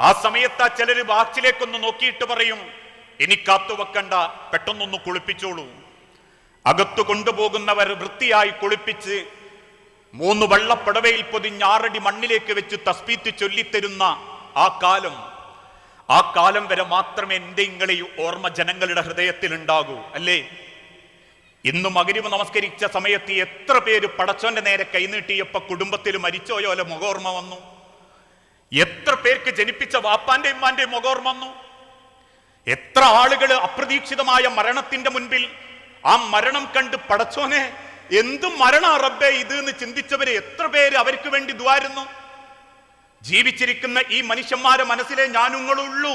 ആ സമയത്ത് ആ ചിലര് വാച്ചിലേക്കൊന്ന് നോക്കിയിട്ട് പറയും ഇനി കാത്തു വെക്കണ്ട പെട്ടെന്നൊന്ന് കുളിപ്പിച്ചോളൂ. അകത്തു കൊണ്ടുപോകുന്നവർ വൃത്തിയായി കുളിപ്പിച്ച് മൂന്ന് വെള്ളപ്പടവയിൽ പൊതിഞ്ഞ് ആറടി മണ്ണിലേക്ക് വെച്ച് തസ്പീത്ത് ചൊല്ലിത്തരുന്ന ആ കാലം ആ കാലം വരെ മാത്രമേ എന്റെ ഇങ്ങളെ ഓർമ്മ ജനങ്ങളുടെ ഹൃദയത്തിൽ ഉണ്ടാകൂ അല്ലേ? ഇന്ന് മകരിവ് നമസ്കരിച്ച സമയത്ത് എത്ര പേര് പടച്ചോന്റെ നേരെ കൈനീട്ടിയപ്പോ കുടുംബത്തിൽ മരിച്ചോയോ അല്ല മുഖോർമ്മ വന്നു? എത്ര പേർക്ക് ജനിപ്പിച്ച വാപ്പാന്റെ ഉമ്മാന്റെ മുഖോർമ്മ വന്നു? എത്ര ആളുകൾ അപ്രതീക്ഷിതമായ മരണത്തിന്റെ മുൻപിൽ ആ മരണം കണ്ട് പടച്ചോനെ എന്ത് മരണ റബ്ബേ ഇത് എന്ന് ചിന്തിച്ചവര് എത്ര പേര് അവർക്ക് വേണ്ടി ദ്വാരുന്നു? ജീവിച്ചിരിക്കുന്ന ഈ മനുഷ്യന്മാരെ മനസ്സിലെ ഞാനുങ്ങളുള്ളൂ.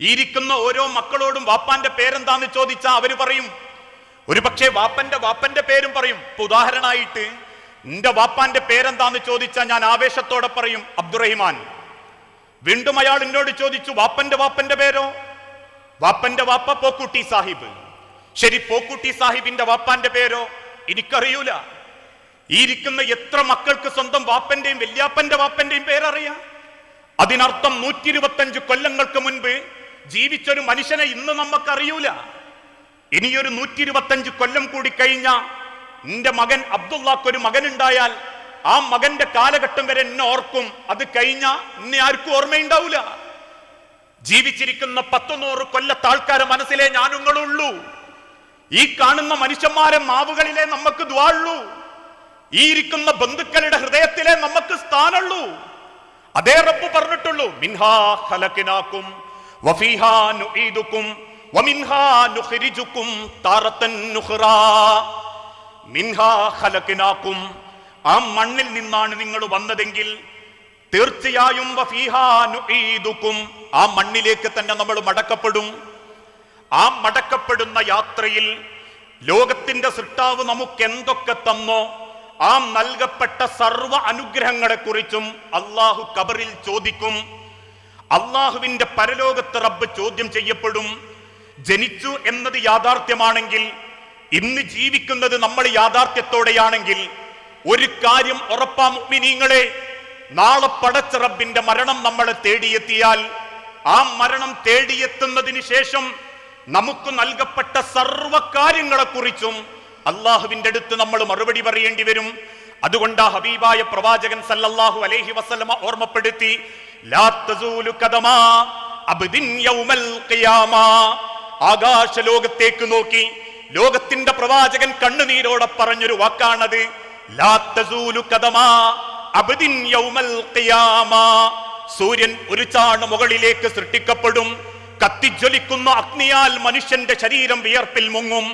ഇരിക്കുന്ന ഓരോ മക്കളോടും വാപ്പാന്റെ പേരെന്താന്ന് ചോദിച്ചാൽ അവർ പറയും. ഒരു പക്ഷേ വാപ്പന്റെ വാപ്പന്റെ പേരും പറയും. ഉദാഹരണമായിട്ട് നിന്റെ വാപ്പാന്റെ പേരെന്താന്ന് ചോദിച്ചാൽ ഞാൻ ആവേശത്തോടെ പറയും അബ്ദുറഹിമാൻ. വീണ്ടും അയാൾ എന്നോട് ചോദിച്ചു വാപ്പന്റെ വാപ്പന്റെ പേരോ? വാപ്പന്റെ വാപ്പ പോക്കുട്ടി സാഹിബ്. ശരി പോക്കുട്ടി സാഹിബിന്റെ വാപ്പാന്റെ പേരോ? എനിക്കറിയൂല. ഈ ഇരിക്കുന്ന എത്ര മക്കൾക്ക് സ്വന്തം വാപ്പന്റെയും വല്യാപ്പന്റെ വാപ്പന്റെയും പേരറിയാം? അതിനർത്ഥം നൂറ്റി ഇരുപത്തഞ്ച് കൊല്ലങ്ങൾക്ക് മുൻപ് ജീവിച്ചൊരു മനുഷ്യനെ ഇന്ന് നമുക്കറിയൂല ഇനിയൊരു നൂറ്റി ഇരുപത്തഞ്ച് കൊല്ലം കൂടി കഴിഞ്ഞ നിന്റെ മകൻ അബ്ദുള്ളക്ക് ഒരു മകൻ ഉണ്ടായാൽ ആ മകന്റെ കാലഘട്ടം വരെ എന്നെ ഓർക്കും. അത് കഴിഞ്ഞ എന്നെ ആർക്കും ഓർമ്മയുണ്ടാവില്ല ജീവിച്ചിരിക്കുന്ന പത്തുനൂറ് കൊല്ലത്തെ ആൾക്കാരെ മനസ്സിലെ ഞാനുങ്ങളുള്ളൂ. ഈ കാണുന്ന മനുഷ്യന്മാരെ മാവുകളിലെ നമുക്ക് ദ്വാള്ളൂ ഈ ഇരിക്കുന്ന ബന്ധുക്കളുടെ ഹൃദയത്തിലെ നമുക്ക് സ്ഥാനമുള്ളൂ. അതേ റബ്ബ് പറഞ്ഞിട്ടുള്ളൂ മിൻഹാ വഫീഹാ നുഈദുക്കും വമിൻഹാ നുഖ്രിജുകും താറത്തൻ നുഖ്റാ. മിൻഹാ ഖലഖനാകും. ആ മണ്ണിൽ നിന്നാണ് നിങ്ങൾ വന്നതെങ്കിൽ തീർച്ചയായും ആ മണ്ണിലേക്ക് തന്നെ നമ്മൾ മടക്കപ്പെടും. ആ മടക്കപ്പെടുന്ന യാത്രയിൽ ലോകത്തിന്റെ സൃഷ്ടാവ് നമുക്ക് എന്തൊക്കെ തന്നോ ആ നൽകപ്പെട്ട സർവ അനുഗ്രഹങ്ങളെ കുറിച്ചും അള്ളാഹു കബറിൽ ചോദിക്കും. അള്ളാഹുവിന്റെ പരലോകത്ത് റബ്ബ് ചോദ്യം ചെയ്യപ്പെടും. ജനിച്ചു എന്നത് യാഥാർത്ഥ്യമാണെങ്കിൽ ഇന്ന് ജീവിക്കുന്നത് നമ്മൾ യാഥാർത്ഥ്യത്തോടെയാണെങ്കിൽ ഒരു കാര്യം ഉറപ്പാ മുഅ്മിനീങ്ങളെ നാളെ പടച്ച റബ്ബിന്റെ മരണം നമ്മളെ തേടിയെത്തിയാൽ ആ മരണം തേടിയെത്തുന്നതിന് ശേഷം നമുക്ക് നൽകപ്പെട്ട സർവ കാര്യങ്ങളെ കുറിച്ചും അള്ളാഹുവിന്റെ അടുത്ത് നമ്മൾ മറുപടി പറയേണ്ടി വരും. അതുകൊണ്ട് ആ ഹബീബായ പ്രവാചകൻ സല്ലല്ലാഹു അലൈഹി വസല്ലമ ഓർമ്മപ്പെടുത്തി ലാ തസൂലു അബ്ദിൻ യൗമൽ ഖിയാമ. ആകാശ ലോകത്തേക്ക് നോക്കി ലോകത്തിന്റെ പ്രവാചകൻ കണ്ണുനീരോടെ പറഞ്ഞൊരു വാക്കാണത് സൂര്യൻ ഒരു ചാണ് മുകളിലേക്ക് സൃഷ്ടിക്കപ്പെടും കത്തിജ്വലിക്കുന്ന അഗ്നിയാൽ മനുഷ്യന്റെ ശരീരം വിയർപ്പിൽ മുങ്ങും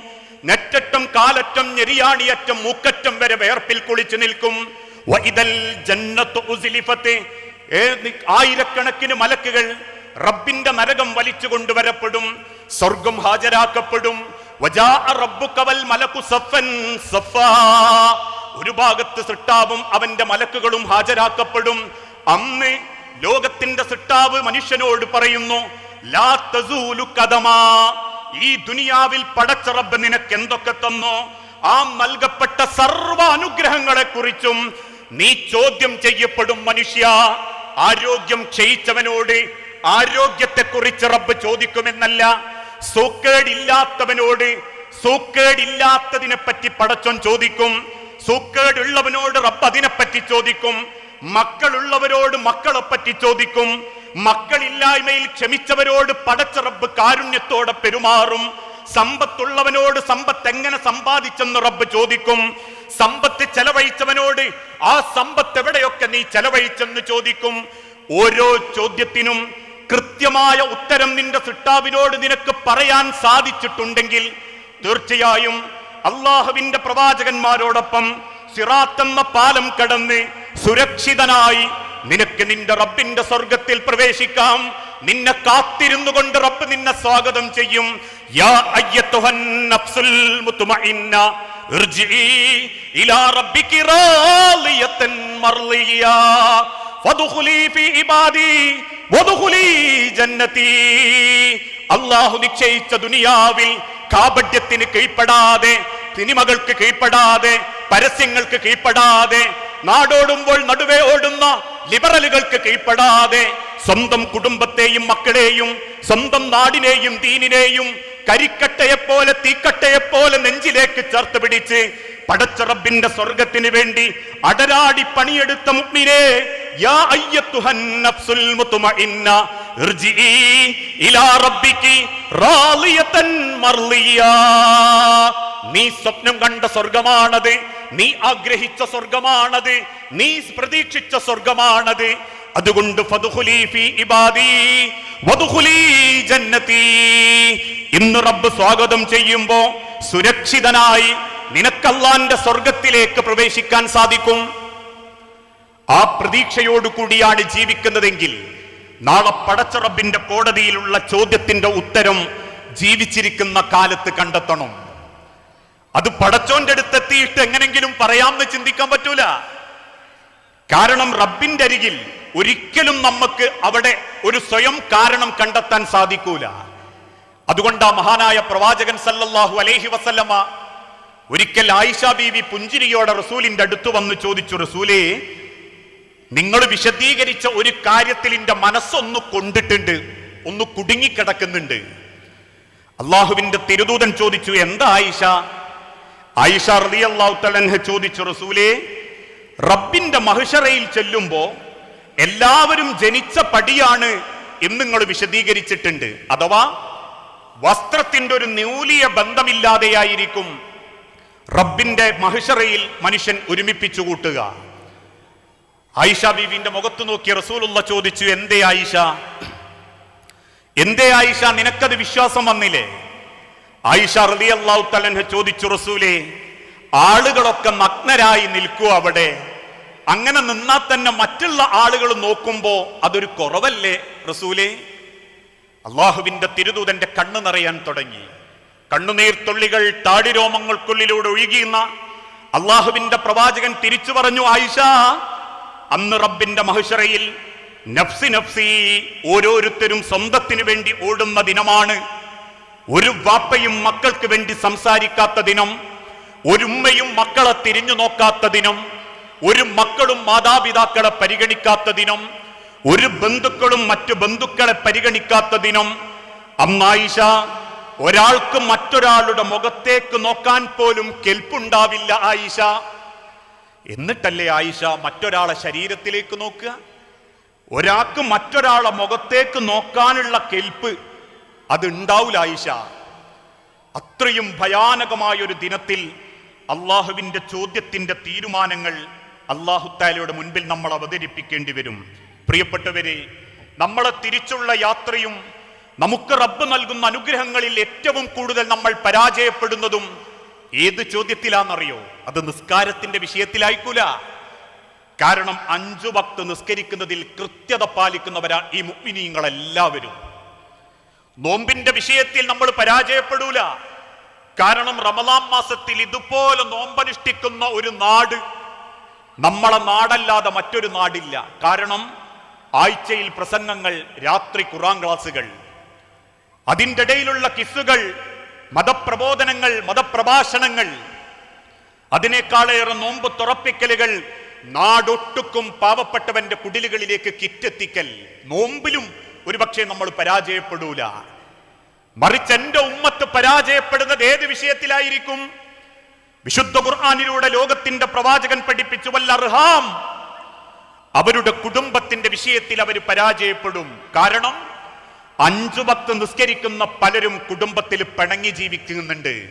നെറ്ററ്റം കാലറ്റം ഞെരിയാണിയറ്റം മൂക്കറ്റം വരെ വിയർപ്പിൽ കുളിച്ചു നിൽക്കും. ആയിരക്കണക്കിന് മലക്കുകൾ റബ്ബിന്റെ നരകം വലിച്ചു കൊണ്ടുവരപ്പെടും സ്വർഗം ഹാജരാക്കപ്പെടും ഒരു ഭാഗത്ത് സൃഷ്ടാവും അവന്റെ മലക്കുകളും ഹാജരാക്കപ്പെടും. അന്ന് ലോകത്തിന്റെ സൃഷ്ടാവ് മനുഷ്യനോട് പറയുന്നു ഈ ദുനിയാവിൽ പടച്ച റബ്ബ് നിനക്ക് എന്തൊക്കെ തന്നോ? ആ നൽകപ്പെട്ട സർവ അനുഗ്രഹങ്ങളെ കുറിച്ചും നീ ചോദ്യം ചെയ്യപ്പെടും മനുഷ്യ. ആരോഗ്യം ക്ഷയിച്ചവനോട് ആരോഗ്യത്തെ കുറിച്ച് റബ്ബ് ചോദിക്കുമെന്നല്ല സൂക്കേടില്ലാത്തവനോട് സൂക്കേടില്ലാത്തതിനെ പറ്റി പടച്ചോൻ ചോദിക്കും സൂക്കേടുള്ളവനോട് റബ്ബ് അതിനെപ്പറ്റി ചോദിക്കും മക്കളുള്ളവരോട് മക്കളെ പറ്റി ചോദിക്കും മക്കളില്ലായ്മയിൽ ക്ഷമിച്ചവരോട് പടച്ച റബ്ബ് കാരുണ്യത്തോടെ പെരുമാറും സമ്പത്തുള്ളവനോട് സമ്പത്ത് എങ്ങനെ സമ്പാദിച്ചെന്ന് റബ്ബ് ചോദിക്കും സമ്പത്ത് ചെലവഴിച്ചവനോട് ആ സമ്പത്ത് എവിടെയൊക്കെ നീ ചെലവഴിച്ചെന്ന് ചോദിക്കും ഓരോ ചോദ്യത്തിനും കൃത്യമായ ഉത്തരം നിന്റെ സിട്ടാവിനോട് നിനക്ക് പറയാൻ സാധിച്ചിട്ടുണ്ടെങ്കിൽ തീർച്ചയായും അള്ളാഹുവിന്റെ പ്രവാചകന്മാരോടൊപ്പം സിറാത്ത് എന്ന പാലം കടന്ന് സുരക്ഷിതനായി നിനക്ക് നിന്റെ റബ്ബിന്റെ സ്വർഗത്തിൽ പ്രവേശിക്കാം. നിന്നെ കാത്തിരുന്നു കൊണ്ട് റബ്ബ് നിന്നെ സ്വാഗതം ചെയ്യും. യാ അയ്യത്തുഹൻ നഫ്സുൽ ഇർജിഇ ഇലാ ഫദ്ഖുലി ഫീ ഇബാദി. അല്ലാഹു നിശ്ചയിച്ച ദുനിയാവിൽ കാപഡ്യത്തിന് കീഴ്പ്പെടാതെ സിനിമകൾക്ക് കീഴ്പ്പെടാതെ പരസ്യങ്ങൾക്ക് കീഴ്പ്പെടാതെ നാടോടുമ്പോൾ നടുവേ ഓടുന്ന ലിബറലുകൾക്ക് കീഴ്പ്പെടാതെ സ്വന്തം കുടുംബത്തെയും മക്കളെയും സ്വന്തം നാടിനെയും ദീനിനെയും കരിക്കട്ടയെപ്പോലെ തീക്കട്ടയെപ്പോലെ നെഞ്ചിലേക്ക് ചേർത്ത് പിടിച്ച് പടച്ചറബിന്റെ സ്വർഗത്തിന് വേണ്ടി അടരാടി പണിയെടുത്ത മുഗ്മിനെ നീ സ്വപ്നം കണ്ട സ്വർഗമാണത് നീ ആഗ്രഹിച്ച സ്വർഗമാണത് നീ പ്രതീക്ഷിച്ച സ്വർഗമാണത് അതുകൊണ്ട് ഇന്ന് റബ്ബ് സ്വാഗതം ചെയ്യുമ്പോ സുരക്ഷിതനായി നിനക്കല്ലാന്റെ സ്വർഗത്തിലേക്ക് പ്രവേശിക്കാൻ സാധിക്കും. ആ പ്രതീക്ഷയോടുകൂടിയാണ് ജീവിക്കുന്നതെങ്കിൽ നാളെ പടച്ച റബ്ബിന്റെ കോടതിയിലുള്ള ചോദ്യത്തിന്റെ ഉത്തരം ജീവിച്ചിരിക്കുന്ന കാലത്ത് കണ്ടെത്തണം. അത് പടച്ചോന്റെ അടുത്തെത്തിയിട്ട് എങ്ങനെങ്കിലും പറയാമെന്ന് ചിന്തിക്കാൻ പറ്റൂല. കാരണം റബ്ബിന്റെ അരികിൽ ഒരിക്കലും നമുക്ക് അവിടെ ഒരു സ്വയം കാരണം കണ്ടെത്താൻ സാധിക്കൂല. അതുകൊണ്ട് ആ മഹാനായ പ്രവാചകൻ സല്ലല്ലാഹു അലൈഹി വസല്ലമ ഒരിക്കൽ ആയിഷ ബീവി പുഞ്ചിരിയോടെ റസൂലിന്റെ അടുത്ത് വന്ന് ചോദിച്ചു റസൂലേ നിങ്ങൾ വിശദീകരിച്ച ഒരു കാര്യത്തിൽ എന്റെ മനസ്സൊന്ന് കൊണ്ടിട്ടുണ്ട് ഒന്ന് കുടുങ്ങിക്കിടക്കുന്നുണ്ട്. അള്ളാഹുവിന്റെ തിരുദൂതൻ ചോദിച്ചു എന്താ ആയിഷ? ആയിഷ റളിയല്ലാഹു അള്ളാഹുത്തലൻഹ ചോദിച്ചു റസൂലേ റബ്ബിന്റെ മഹിഷറയിൽ ചെല്ലുമ്പോ എല്ലാവരും ജനിച്ച പടിയാണ് എന്ന് നിങ്ങൾ വിശദീകരിച്ചിട്ടുണ്ട്. അഥവാ വസ്ത്രത്തിന്റെ ഒരു നൂലിയ ബന്ധമില്ലാതെയായിരിക്കും റബ്ബിന്റെ മഹിഷറയിൽ മനുഷ്യൻ ഒരുമിപ്പിച്ചു കൂട്ടുക. ആയിഷ ബീവിന്റെ മുഖത്ത് നോക്കി റസൂലുള്ള ചോദിച്ചു എന്തേ ആയിഷ? എന്തേ ആയിഷ? നിനക്കത് വിശ്വാസം വന്നില്ലേ? ആയിഷ റലി അള്ളാഹു തലൻഹ ചോദിച്ചു റസൂലേ ആളുകളൊക്കെ നഗ്നരായി നിൽക്കൂ അവിടെ. അങ്ങനെ നിന്നാൽ തന്നെ മറ്റുള്ള ആളുകൾ നോക്കുമ്പോ അതൊരു കുറവല്ലേ റസൂലേ? അള്ളാഹുവിന്റെ തിരുദൂതന്റെ കണ്ണു നിറയാൻ തുടങ്ങി. കണ്ണുനീർത്തുള്ളികൾ താടിരോമങ്ങൾക്കുള്ളിലൂടെ ഒഴുകിയുന്ന അള്ളാഹുവിന്റെ പ്രവാചകൻ തിരിച്ചു പറഞ്ഞു ആയിഷ അന്ന് റബ്ബിന്റെ മഹിഷറയിൽ നഫ്സി നഫ്സി ഓരോരുത്തരും സ്വന്തത്തിനു വേണ്ടി ഓടുന്ന ദിനമാണ്. ഒരു വാപ്പയും മക്കൾക്ക് വേണ്ടി സംസാരിക്കാത്ത ദിനം ഒരു ഉമ്മയും മക്കളെ തിരിഞ്ഞു നോക്കാത്ത ദിനം ഒരു മക്കളും മാതാപിതാക്കളെ പരിഗണിക്കാത്ത ദിനം ഒരു ബന്ധുക്കളും മറ്റു ബന്ധുക്കളെ പരിഗണിക്കാത്ത ദിനം. അമ്മായിഷ ഒരാൾക്ക് മറ്റൊരാളുടെ മുഖത്തേക്ക് നോക്കാൻ പോലും കെൽപ്പുണ്ടാവില്ല ആയിഷ. എന്നിട്ടല്ലേ ആയിഷ മറ്റൊരാളെ ശരീരത്തിലേക്ക് നോക്കുക? ഒരാൾക്ക് മറ്റൊരാളെ മുഖത്തേക്ക് നോക്കാനുള്ള കെൽപ്പ് അത് ആയിഷ. അത്രയും ഭയാനകമായ ഒരു ദിനത്തിൽ അള്ളാഹുവിന്റെ ചോദ്യത്തിന്റെ തീരുമാനങ്ങൾ അള്ളാഹുത്താലയുടെ മുൻപിൽ നമ്മൾ അവതരിപ്പിക്കേണ്ടി വരും. പ്രിയപ്പെട്ടവരെ നമ്മളെ തിരിച്ചുള്ള യാത്രയും നമുക്ക് റബ്ബ് നൽകുന്ന അനുഗ്രഹങ്ങളിൽ ഏറ്റവും കൂടുതൽ നമ്മൾ പരാജയപ്പെടുന്നതും ഏത് ചോദ്യത്തിലാണെന്നറിയോ? അത് നിസ്കാരത്തിന്റെ വിഷയത്തിലായിക്കൂല. കാരണം അഞ്ചു ഭക്ത് നിസ്കരിക്കുന്നതിൽ കൃത്യത പാലിക്കുന്നവരാ ഈ മുഗ്മിനീങ്ങളെല്ലാവരും നോമ്പിന്റെ വിഷയത്തിൽ നമ്മൾ പരാജയപ്പെടൂല. കാരണം റമലാം മാസത്തിൽ ഇതുപോലെ നോമ്പനുഷ്ഠിക്കുന്ന ഒരു നാട് നമ്മളെ നാടല്ലാതെ മറ്റൊരു നാടില്ല. കാരണം ആഴ്ചയിൽ പ്രസംഗങ്ങൾ രാത്രി ഖുറാൻ ക്ലാസുകൾ അതിന്റെ ഇടയിലുള്ള കിസ്സുകൾ മതപ്രബോധനങ്ങൾ മതപ്രഭാഷണങ്ങൾ അതിനേക്കാളേറെ നോമ്പ് തുറപ്പിക്കലുകൾ നാടൊട്ടുക്കും പാവപ്പെട്ടവന്റെ കുടിലുകളിലേക്ക് കിറ്റെത്തിക്കൽ. നോമ്പിലും ഒരുപക്ഷെ നമ്മൾ പരാജയപ്പെടൂല. മറിച്ച് എന്റെ ഉമ്മത്ത് പരാജയപ്പെടുന്നത് ഏത് വിഷയത്തിലായിരിക്കും? വിശുദ്ധ ഖുർആാനിലൂടെ ലോകത്തിന്റെ പ്രവാചകൻ പഠിപ്പിച്ചു വല്ലർഹാം അവരുടെ കുടുംബത്തിന്റെ വിഷയത്തിൽ അവർ പരാജയപ്പെടും. കാരണം അഞ്ചു പത്ത് നിസ്കരിക്കുന്ന പലരും കുടുംബത്തിൽ പിണങ്ങി ജീവിക്കുന്നുണ്ട്.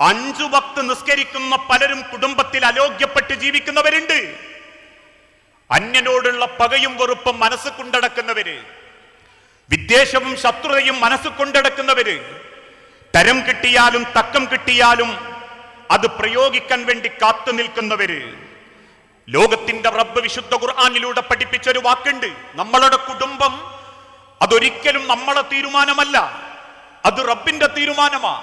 അഞ്ചു പത്ത് നിസ്കരിക്കുന്ന പലരും കുടുംബത്തിൽ അലോഗ്യപ്പെട്ട് ജീവിക്കുന്നവരുണ്ട്. അന്യനോടുള്ള പകയും വെറുപ്പും മനസ്സ് കൊണ്ടടക്കുന്നവര് വിദ്വേഷവും ശത്രുതയും മനസ്സ് കൊണ്ടടക്കുന്നവര് തരം കിട്ടിയാലും തക്കം കിട്ടിയാലും അത് പ്രയോഗിക്കാൻ വേണ്ടി കാത്തു നിൽക്കുന്നവര്. ലോകത്തിന്റെ റബ്ബ് വിശുദ്ധ ഖുർആാനിലൂടെ പഠിപ്പിച്ച ഒരു വാക്കുണ്ട്. നമ്മളുടെ കുടുംബം അതൊരിക്കലും നമ്മളെ തീരുമാനമല്ല. അത് റബ്ബിന്റെ തീരുമാനമാ.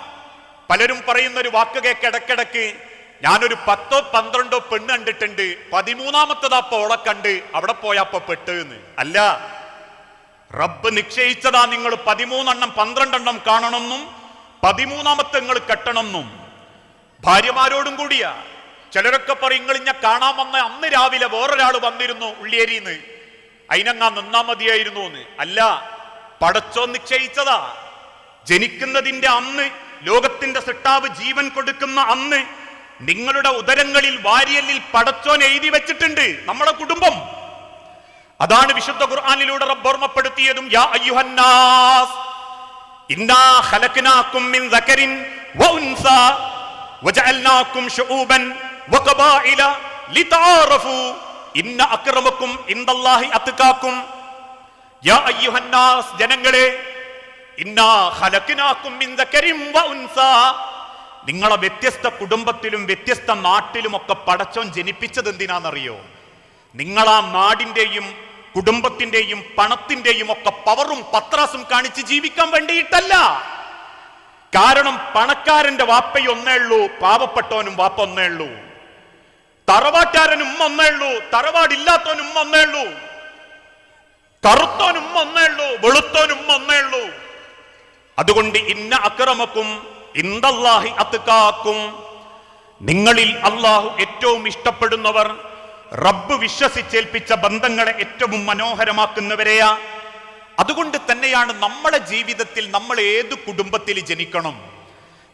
പലരും പറയുന്ന ഒരു വാക്ക് കേക്ക് ഇടക്കിടക്ക് ഞാനൊരു പത്തോ പന്ത്രണ്ടോ പെണ്ണ് കണ്ടിട്ടുണ്ട്. പതിമൂന്നാമത്തതാ പോളെ കണ്ട് അവിടെ പോയപ്പോ പെട്ട് എന്ന് അല്ല. റബ്ബ് നിശ്ചയിച്ചതാ നിങ്ങൾ പതിമൂന്നെണ്ണം പന്ത്രണ്ടെണ്ണം കാണണമെന്നും പതിമൂന്നാമത്തെ നിങ്ങൾ കെട്ടണമെന്നും. ഭാര്യമാരോടും കൂടിയാ. ചിലരൊക്കെ പറയും നിങ്ങൾ ഇഞ്ഞ കാണാൻ വന്ന അന്ന് രാവിലെ വേറൊരാൾ വന്നിരുന്നു ഉള്ളിയേരിന്ന്. അതിനങ്ങാ നിന്നാ മതിയായിരുന്നു എന്ന് അല്ല പടച്ചോ നിശ്ചയിച്ചതാ. ജനിക്കുന്നതിന്റെ അന്ന് ലോകത്തിന്റെ സിട്ടാവ് ജീവൻ കൊടുക്കുന്ന അന്ന് നിങ്ങളുടെ ഉദരങ്ങളിൽ വാരിയല്ലിൽ പടച്ചോൻ എഴുതി വെച്ചിട്ടുണ്ട് നമ്മുടെ കുടുംബം. അതാണ് വിശുദ്ധ ഖുർആാനിലൂടെ റബ്ബ് ഓർമ്മപ്പെടുത്തിയതും യാ ഇന്നാ ഖലഖനാകും മിൻ വഉൻസ വജഅൽനാകും വഖബായില ലിതആറഫു ഇന്ന അക്രമക്കും ഇൻദല്ലാഹി അത്തുക്കാക്കും യാ അയ്യുഹന്നാസ് ജനങ്ങളെ ഇന്നാ ഖലഖനാകും മിൻ വ ഉൻസാ. നിങ്ങളെ വ്യത്യസ്ത കുടുംബത്തിലും വ്യത്യസ്ത നാട്ടിലും ഒക്കെ പടച്ചോൻ ജനിപ്പിച്ചത് എന്തിനാണെന്നറിയോ നിങ്ങൾ ആ നാടിന്റെയും കുടുംബത്തിന്റെയും പണത്തിന്റെയും ഒക്കെ പവറും പത്രാസും കാണിച്ച് ജീവിക്കാൻ വേണ്ടിയിട്ടല്ല. കാരണം പണക്കാരന്റെ വാപ്പയൊന്നേ ഉള്ളൂ പാവപ്പെട്ടവനും വാപ്പ ഒന്നേ ഉള്ളൂ. തറവാട്ടുകാരനും ഉമ്മ ഉള്ളൂ. തറവാടില്ലാത്തവനും ഉമ്മ ഒന്നേ ഉള്ളൂ. കറുത്തോനും ഉമ്മ ഉള്ളൂ. വെളുത്തോനും ഉമ്മ ഉള്ളൂ. അതുകൊണ്ട് ഇന്ന അക്രമക്കും ഇന്ദല്ലാഹി അത്കാക്കും. നിങ്ങളിൽ അള്ളാഹു ഏറ്റവും ഇഷ്ടപ്പെടുന്നവർ റബ്ബ് വിശ്വസിച്ചേൽപ്പിച്ച ബന്ധങ്ങളെ ഏറ്റവും മനോഹരമാക്കുന്നവരെയാ. അതുകൊണ്ട് തന്നെയാണ് നമ്മളെ ജീവിതത്തിൽ നമ്മൾ ഏത് കുടുംബത്തിൽ ജനിക്കണം?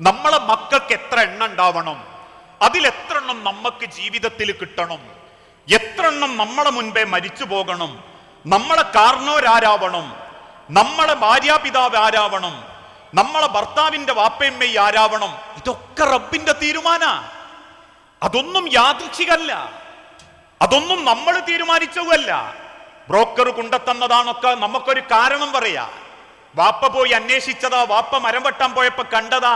നമ്മളെ മക്കൾക്ക് എത്ര എണ്ണം ഉണ്ടാവണം? എണ്ണം നമുക്ക് ജീവിതത്തിൽ കിട്ടണം? എത്രണ്ണം നമ്മളെ മുൻപേ മരിച്ചു പോകണം? നമ്മളെ കാരണവരാരാവണം നമ്മളെ ഭാര്യാപിതാവ് ആരാവണം? നമ്മളെ ഭർത്താവിന്റെ വാപ്പയമ്മയെ ആരാവണം? ഇതൊക്കെ റബ്ബിന്റെ തീരുമാന. അതൊന്നും യാദൃച്ഛികല്ല അതൊന്നും നമ്മൾ തീരുമാനിച്ചതല്ല ബ്രോക്കർ കൊണ്ടെത്തന്നതാണൊക്കെ നമുക്കൊരു കാരണം പറയാ. വാപ്പ പോയി അന്വേഷിച്ചതാ വാപ്പ മരം വെട്ടാൻ പോയപ്പോ കണ്ടതാ.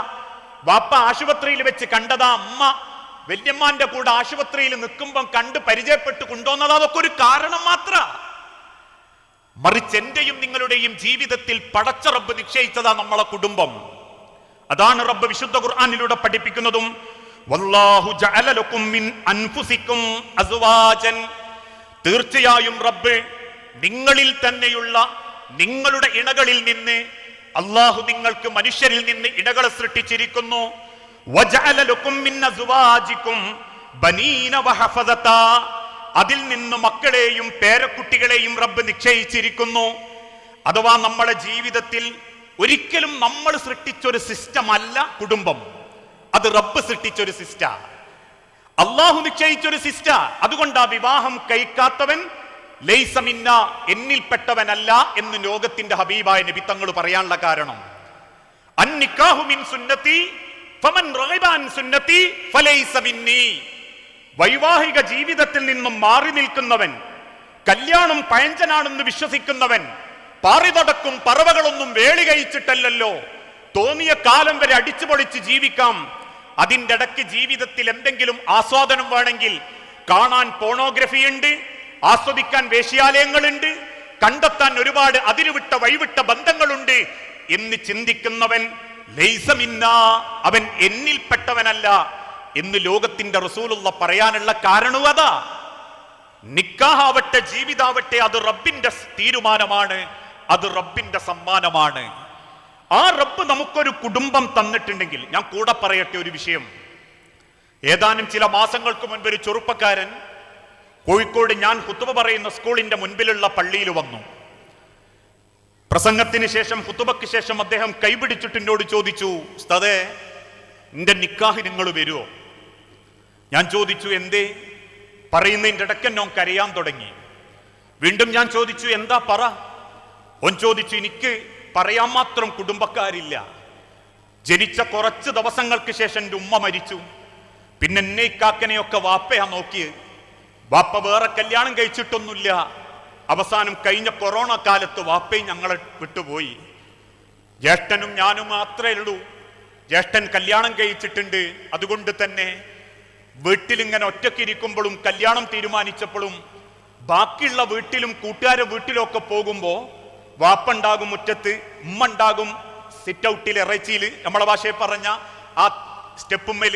വാപ്പ ആശുപത്രിയിൽ വെച്ച് കണ്ടതാ അമ്മ വല്യമ്മാന്റെ കൂടെ ആശുപത്രിയിൽ നിൽക്കുമ്പം കണ്ട് പരിചയപ്പെട്ട് കൊണ്ടുവന്നത് അതൊക്കെ ഒരു കാരണം മാത്ര. മറിച്ച് എന്റെയും നിങ്ങളുടെയും ജീവിതത്തിൽ പടച്ച റബ്ബ് നിശ്ചയിച്ചതാ നമ്മളെ കുടുംബം. അതാണ് റബ്ബ് വിശുദ്ധ ഖുർആാനിലൂടെ പഠിപ്പിക്കുന്നതും തീർച്ചയായും റബ്ബ് നിങ്ങളിൽ തന്നെയുള്ള നിങ്ങളുടെ ഇണകളിൽ നിന്ന് അള്ളാഹു നിങ്ങൾക്ക് മനുഷ്യരിൽ നിന്ന് ഇണകളെ സൃഷ്ടിച്ചിരിക്കുന്നു. അതിൽ നിന്ന് മക്കളെയും പേരക്കുട്ടികളെയും റബ്ബ് നിശ്ചയിച്ചിരിക്കുന്നു. അഥവാ നമ്മുടെ ജീവിതത്തിൽ ഒരിക്കലും നമ്മൾ സൃഷ്ടിച്ചൊരു സിസ്റ്റം അല്ല കുടുംബം. അത് റബ്ബ് സൃഷ്ടിച്ചൊരു സിസ്റ്റ. അള്ളാഹു നിശ്ചയിച്ചൊരു സിസ്റ്റ. അതുകൊണ്ട് ആ വിവാഹം കഴിക്കാത്തവൻ ലൈസമിന്ന എന്നിൽപ്പെട്ടവനല്ല എന്ന് ലോകത്തിന്റെ ഹബീബായ നബി തങ്ങൾ പറയാനുള്ള കാരണം. അന്നിക്കാഹുമിൻ സുന്നത്തി ഫമൻ സുന്നത്തി വൈവാഹിക ജീവിതത്തിൽ നിന്നും മാറി നിൽക്കുന്നവൻ കല്യാണം പഴഞ്ചനാണെന്ന് വിശ്വസിക്കുന്നവൻ പാറിതടക്കും പറവകളൊന്നും വേളി കഴിച്ചിട്ടല്ലല്ലോ. തോന്നിയ കാലം വരെ അടിച്ചുപൊളിച്ച് ജീവിക്കാം. അതിന്റെ ഇടയ്ക്ക് ജീവിതത്തിൽ എന്തെങ്കിലും ആസ്വാദനം വേണമെങ്കിൽ കാണാൻ പോണോഗ്രഫി ഉണ്ട് ആസ്വദിക്കാൻ വേശ്യാലയങ്ങളുണ്ട് കണ്ടെത്താൻ ഒരുപാട് അതിരുവിട്ട വഴിവിട്ട ബന്ധങ്ങളുണ്ട് എന്ന് ചിന്തിക്കുന്നവൻ അവൻ എന്നിൽപ്പെട്ടവനല്ല എന്ന് ലോകത്തിന്റെ റസൂലുള്ള പറയാനുള്ള കാരണവും അതാ. നിക്കാഹാവട്ടെ ജീവിതാവട്ടെ അത് റബ്ബിന്റെ തീരുമാനമാണ് അത് റബ്ബിന്റെ സമ്മാനമാണ്. ആ റബ്ബ് നമുക്കൊരു കുടുംബം തന്നിട്ടുണ്ടെങ്കിൽ ഞാൻ കൂടെ പറയട്ടെ ഒരു വിഷയം. ഏതാനും ചില മാസങ്ങൾക്ക് മുൻപ് ഒരു ചെറുപ്പക്കാരൻ കോഴിക്കോട് ഞാൻ കുത്തുവ പറയുന്ന സ്കൂളിന്റെ മുൻപിലുള്ള പള്ളിയിൽ വന്നു. പ്രസംഗത്തിന് ശേഷം കുത്തുബയ്ക്ക് ശേഷം അദ്ദേഹം കൈപിടിച്ചിട്ട് എന്നോട് ചോദിച്ചു ഉസ്താദേ എന്റെ നിക്കാഹ് നിങ്ങൾ വരുമോ ഞാൻ ചോദിച്ചു എന്തേ? പറയുന്നതിന്റെ ഇടയ്ക്ക് എന്നോ കരയാൻ തുടങ്ങി. വീണ്ടും ഞാൻ ചോദിച്ചു എന്താ പറ? ഓൻ ചോദിച്ചു എനിക്ക് പറയാൻ മാത്രം കുടുംബക്കാരില്ല. ജനിച്ച കുറച്ച് ദിവസങ്ങൾക്ക് ശേഷം എന്റെ ഉമ്മ മരിച്ചു. പിന്നെ എന്നെ ഇക്കാക്കനെയൊക്കെ വാപ്പയാ നോക്കി വാപ്പ വേറെ കല്യാണം കഴിച്ചിട്ടൊന്നുമില്ല. അവസാനം കഴിഞ്ഞ കൊറോണ കാലത്ത് വാപ്പയും ഞങ്ങളെ വിട്ടുപോയി. ജ്യേഷ്ഠനും ഞാനും മാത്രമേ ഉള്ളൂ. ജ്യേഷ്ഠൻ കല്യാണം കഴിച്ചിട്ടുണ്ട്. അതുകൊണ്ട് തന്നെ വീട്ടിലിങ്ങനെ ഒറ്റയ്ക്കിരിക്കുമ്പോഴും കല്യാണം തീരുമാനിച്ചപ്പോഴും ബാക്കിയുള്ള വീട്ടിലും കൂട്ടുകാരെ വീട്ടിലൊക്കെ പോകുമ്പോൾ വാപ്പുണ്ടാകും മുറ്റത്ത് ഉമ്മ ഉണ്ടാകും സിറ്റ് ഔട്ടിൽ ഇറച്ചിയിൽ നമ്മളെ ഭാഷയിൽ പറഞ്ഞ ആ സ്റ്റെപ്പുമ്മേൽ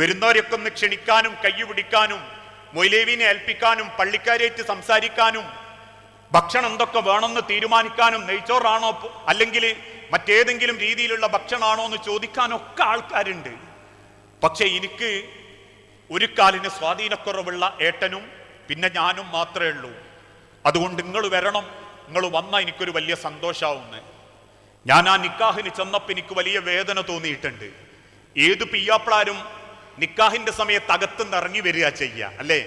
വരുന്നവരൊക്കെ ഒന്ന് ക്ഷണിക്കാനും കൈ പിടിക്കാനും മൊയ്ലേവിനെ ഏൽപ്പിക്കാനും പള്ളിക്കാരേറ്റ് സംസാരിക്കാനും ഭക്ഷണം എന്തൊക്കെ വേണമെന്ന് തീരുമാനിക്കാനും നെയ്ച്ചോറാണോ അല്ലെങ്കിൽ മറ്റേതെങ്കിലും രീതിയിലുള്ള ഭക്ഷണമാണോ എന്ന് ചോദിക്കാനൊക്കെ ആൾക്കാരുണ്ട്. പക്ഷെ എനിക്ക് ഒരു കാലിന് സ്വാധീനക്കുറവുള്ള ഏട്ടനും പിന്നെ ഞാനും മാത്രമേ ഉള്ളൂ. അതുകൊണ്ട് നിങ്ങൾ വരണം നിങ്ങൾ വന്നാൽ എനിക്കൊരു വലിയ സന്തോഷമാവുന്നു ഞാൻ ആ നിക്കാഹിന് ചെന്നപ്പോൾ എനിക്ക് വലിയ വേദന തോന്നിയിട്ടുണ്ട്. ഏത് പിയ്യാപ്പിളാരും നിക്കാഹിന്റെ സമയത്ത് അകത്തുനിന്ന് ഇറങ്ങി വരിക ചെയ്യുക അല്ലേ?